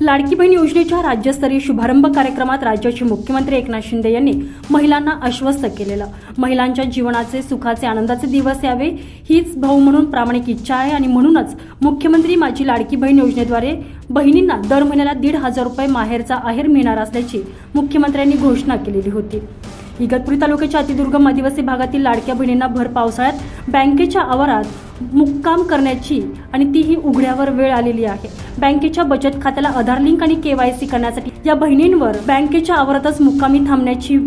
लाडकी बहीण योजनेच्या राज्यस्तरीय शुभारंभ कार्यक्रमात राज्याचे मुख्यमंत्री एकनाथ शिंदे यांनी महिलांना आश्वस्त केलेलं. महिलांच्या जीवनाचे सुखाचे आनंदाचे दिवस यावे हीच भाऊ म्हणून प्रामाणिक इच्छा आहे आणि म्हणूनच मुख्यमंत्री माझी लाडकी बहीण योजनेद्वारे बहिणींना दर महिन्याला दीड हजार रुपये माहेरचा आहेर मिळणार असल्याची मुख्यमंत्र्यांनी घोषणा केलेली होती. इगतपुरी तालुक्याच्या अतिदुर्गम आदिवासी भागातील लाडक्या बहिणींना भर पावसाळ्यात बँकेच्या आवारात मुक्काम करण्याची आणि तीही उघड्यावर वेळ आलेली आहे. बँकेच्या बचत खात्याला आधार लिंक आणि केवायसी करण्यासाठी या बहिणींवर बँकेच्या आवारातच मुक्कामी थांबण्याची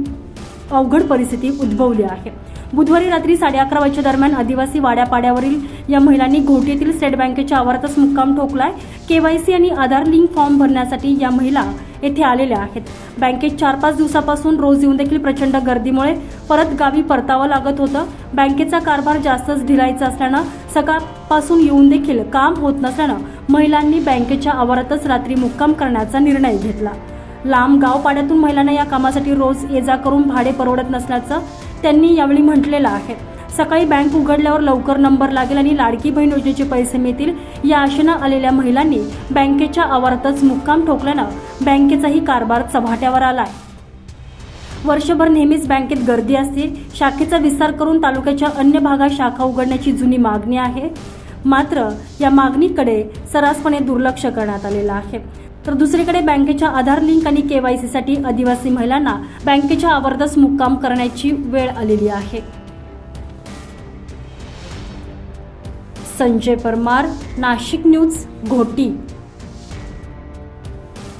अवघड परिस्थिती उद्भवली आहे. बुधवारी रात्री साडे अकरा वाजच्या दरम्यान आदिवासी वाड्यापाड्यावरील या महिलांनी घोटीतील स्टेट बँकेच्या आवारातच मुक्काम ठोकलाय. केवायसी आणि आधार लिंक फॉर्म भरण्यासाठी या महिला येथे आलेल्या आहेत. बँकेत चार पाच दिवसापासून रोज येऊन देखील प्रचंड गर्दीमुळे परत गावी परतावं लागत होतं. बँकेचा कारभार जास्तच ढिलायचा असल्यानं सकाळपासून येऊन देखील काम होत नसल्यानं महिलांनी बँकेच्या आवारातच रात्री मुक्काम करण्याचा निर्णय घेतला. लांब गावपाड्यातून महिलांना या कामासाठी रोज ये जा करून भाडे परवडत नसल्याचं त्यांनी यावेळी म्हटलेलं आहे. सकाळी बँक उघडल्यावर लवकर नंबर लागेल आणि लाडकी बहीण योजनेचे पैसे मिळतील या आशेनं आलेल्या महिलांनी बँकेच्या आवारातच मुक्काम ठोकल्यानं बँकेचाही कारभार चव्हाट्यावर आहे वर्षभर नेहमीच बँकेत गर्दी असते. शाखेचा विस्तार करून तालुक्याच्या अन्य भागात शाखा उघडण्याची जुनी मागणी आहे. मात्र या मागणीकडे सर्रासपणे दुर्लक्ष करण्यात आलेलं आहे. तर दुसरीकडे बँकेच्या आधार लिंक आणि केवायसीसाठी आदिवासी महिलांना बँकेच्या आवारातच मुक्काम करण्याची वेळ आलेली आहे. संजय परमार नाशिक न्यूज घोटी.